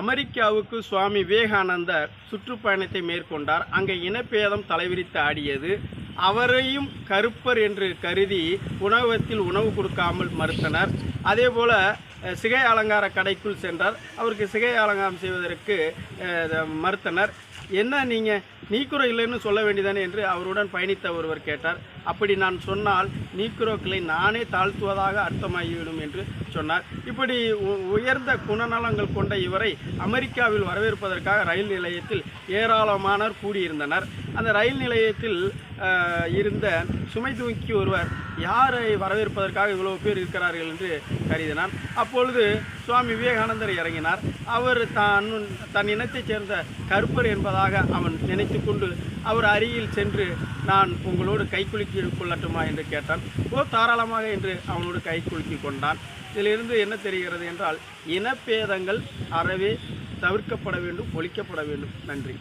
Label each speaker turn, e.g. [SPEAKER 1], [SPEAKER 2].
[SPEAKER 1] அமெரிக்காவுக்கு சுவாமி விவேகானந்தர் சுற்றுப்பயணத்தை மேற்கொண்டார். அங்கே இனப்பேதம் தலைவிரித்து ஆடியது. அவரையும் கருப்பர் என்று கருதி உணவகத்தில் உணவு கொடுக்காமல் மறுத்தனர். அதே போல் சிகை அலங்கார கடைக்குள் சென்றார். அவருக்கு சிகை அலங்காரம் செய்வதற்கு மறுத்தனர். என்ன நீங்கள் நீக்குரோ இல்லைன்னு சொல்ல வேண்டியதானே என்று அவருடன் பயணித்த ஒருவர் கேட்டார். அப்படி நான் சொன்னால் நீக்குரோக்களை நானே தாழ்த்துவதாக அர்த்தமாகிவிடும் என்று சொன்னார். இப்படி உ- உயர்ந்த குணநலங்கள் கொண்ட இவரை அமெரிக்காவில் வரவேற்பதற்காக ரயில் நிலையத்தில் ஏராளமானோர் கூடியிருந்தனர். அந்த ரயில் நிலையத்தில் இருந்த சுமை தூக்கி ஒருவர் யாரை வரவேற்பதற்காக இவ்வளவு பேர் இருக்கிறார்கள் என்று கருதினான் அப்பொழுது சுவாமி விவேகானந்தர் இறங்கினார். அவர் தான் தன் இனத்தைச் சேர்ந்த கருப்பர் என்பதாக அவன் நினைத்து கொண்டு அவர் அருகில் சென்று நான் உங்களோடு கைக்குலுக்கி கொள்ளட்டுமா? என்று கேட்டான். ஓ தாராளமாக என்று அவனோடு கைக்குலுக்கி கொண்டான். இதிலிருந்து என்ன தெரிகிறது என்றால் இனப்பேதங்கள் அறவே தவிர்க்கப்பட வேண்டும் ஒழிக்கப்பட வேண்டும். நன்றி.